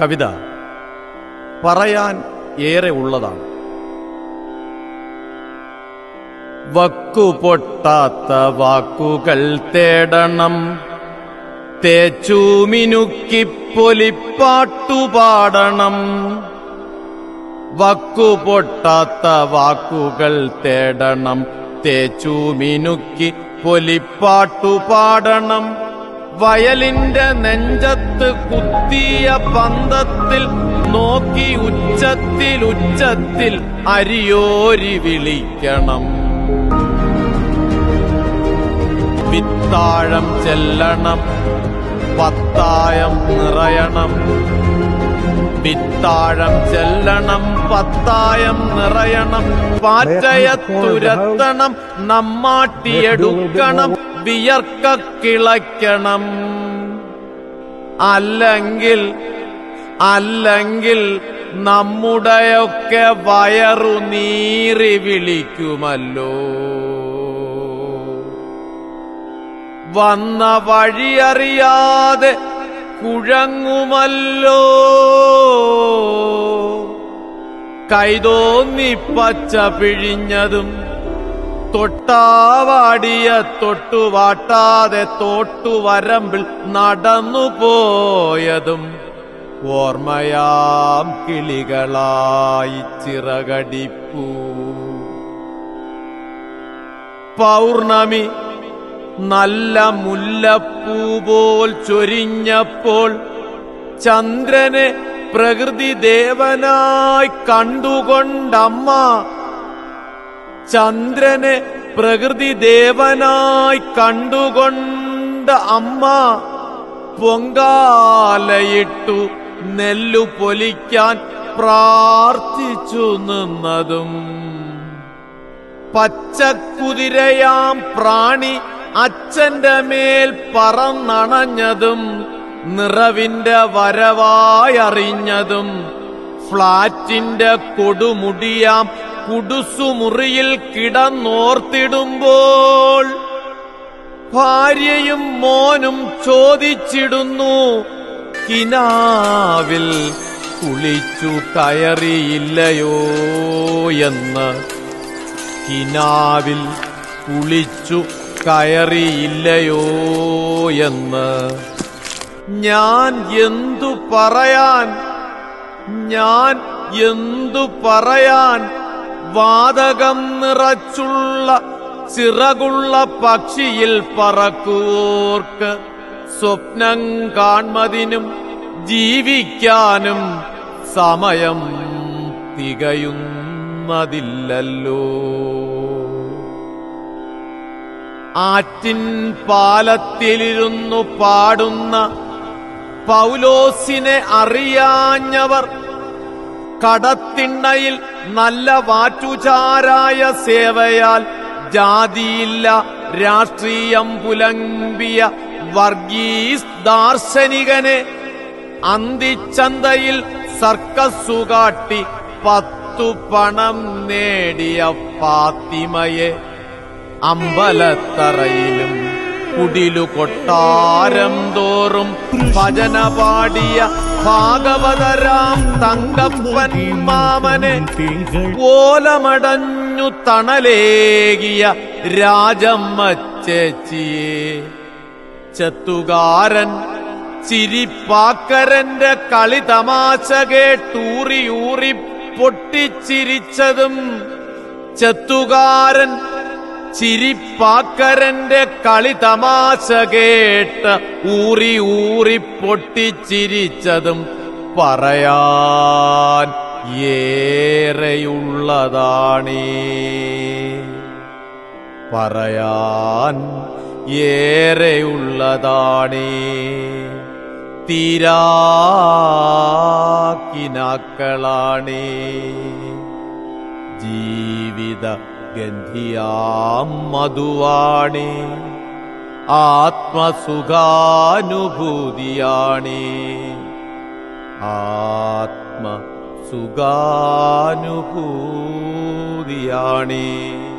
കവിത പറയാൻ ഏറെ ഉള്ളതാണ്. വക്കുപൊട്ടാത്ത വാക്കുകൾ തേടണം. തേച്ചൂമിനുക്കി പൊലിപ്പാട്ടുപാടണം വക്കുപൊട്ടാത്ത വാക്കുകൾ തേടണം. തേച്ചൂമിനുക്കി പൊലിപ്പാട്ടുപാടണം വയലിന്റെ നെഞ്ചത്ത് കുത്തിയ പന്തത്തിൽ നോക്കി ഉച്ചത്തിൽ ഉച്ചത്തിൽ അരിയോരി വിളിക്കണം. വിത്താഴം ചെല്ലണം പത്തായം നിറയണം. വിത്താഴം ചെല്ലണം പത്തായം നിറയണം പാറ്റയത്തുരത്തണം നമ്മാട്ടിയെടുക്കണം വിയർക്ക കിളയ്ക്കണം അല്ലെങ്കിൽ അല്ലെങ്കിൽ നമ്മുടെയൊക്കെ വയറു നീറി വിളിക്കുമല്ലോ. വന്ന വഴിയറിയാതെ കുഴങ്ങുമല്ലോ. കൈതോന്നി പച്ച പിഴിഞ്ഞതും തൊട്ടാവാടിയ തൊട്ടുവാട്ടാതെ തോട്ടുവരമ്പിൽ നടന്നു പോയതും ഓർമ്മയാം കിളികളായി ചിറകടിപ്പൂ. പൗർണമി നല്ല മുല്ലപ്പൂ പോൽ ചൊരിഞ്ഞപ്പോൾ ചന്ദ്രനെ പ്രകൃതി ദേവനായി കണ്ടുകൊണ്ടമ്മ ചന്ദ്രനെ പ്രകൃതി ദേവനായി കണ്ടുകൊണ്ട് അമ്മ പൊങ്കാലയിട്ടു നെല്ലു പൊലിക്കാൻ പ്രാർത്ഥിച്ചു നിന്നതും പച്ചക്കുതിരയാം പ്രാണി അച്ഛന്റെ മേൽ പറന്നണഞ്ഞതും നിറവിന്റെ വരവായറിഞ്ഞതും ഫ്ളാറ്റിന്റെ കൊടുമുടിയാം കുടുസുമുറിയിൽ കിടന്നോർത്തിടുമ്പോൾ ഭാര്യയും മോനും ചോദിച്ചിടുന്നു കിനാവിൽ കുളിച്ചു കയറിയില്ലയോ? എന്ന്. കിനാവിൽ കുളിച്ചു കയറിയില്ലയോ എന്ന്. ഞാൻ എന്തു പറയാൻ ഞാൻ എന്തു പറയാൻ വാതകം നിറച്ചുള്ള ചിറകുള്ള പക്ഷിയിൽ പറക്കൂർക്ക് സ്വപ്നം കാൺമതിനും ജീവിക്കാനും സമയം തികയുന്നതില്ലല്ലോ. ആറ്റിൻ പാലത്തിലിരുന്നു പാടുന്ന പൗലോസിനെ അറിയാഞ്ഞവർ കടത്തിണ്ണയിൽ നല്ല വാറ്റുചാരായ സേവയാൽ ജാതിയില്ല രാഷ്ട്രീയം പുലമ്പിയ വർഗീസ് ദാർശനികനെ അന്തിച്ചന്തയിൽ സർക്കസുകാട്ടി പത്തു പണം നേടിയ ഫാത്തിമയെ. അമ്പലത്തറയിലും കുടിലു കൊട്ടാരം തോറും ഭജന പാടിയ ഭാഗവതരാം തങ്കപ്പൻ മാമനെ ഓലമടഞ്ഞു തണലേകിയ രാജമ്മ ചേച്ചിയെ. ചത്തുകാരൻ ചിരിപ്പാക്കരന്റെ കളി തമാശ കേട്ടൂറിയൂറി പൊട്ടിച്ചിരിച്ചതും ചത്തുകാരൻ ചിരിപ്പാക്കരന്റെ കളി തമാശ കേട്ട് ഊറി ഊറി പൊട്ടിച്ചിരിച്ചതും പറയാൻ ഏറെയുള്ളതാണേ. പറയാൻ ഏറെയുള്ളതാണേ. തീരാക്കിനാക്കളാണേ. ജീവിത ഗന്ധിയാം മധുവാണേ. ആത്മസുഖാനുഭൂതിയാണേ. ആത്മസുഖാനുഭൂതിയാണേ.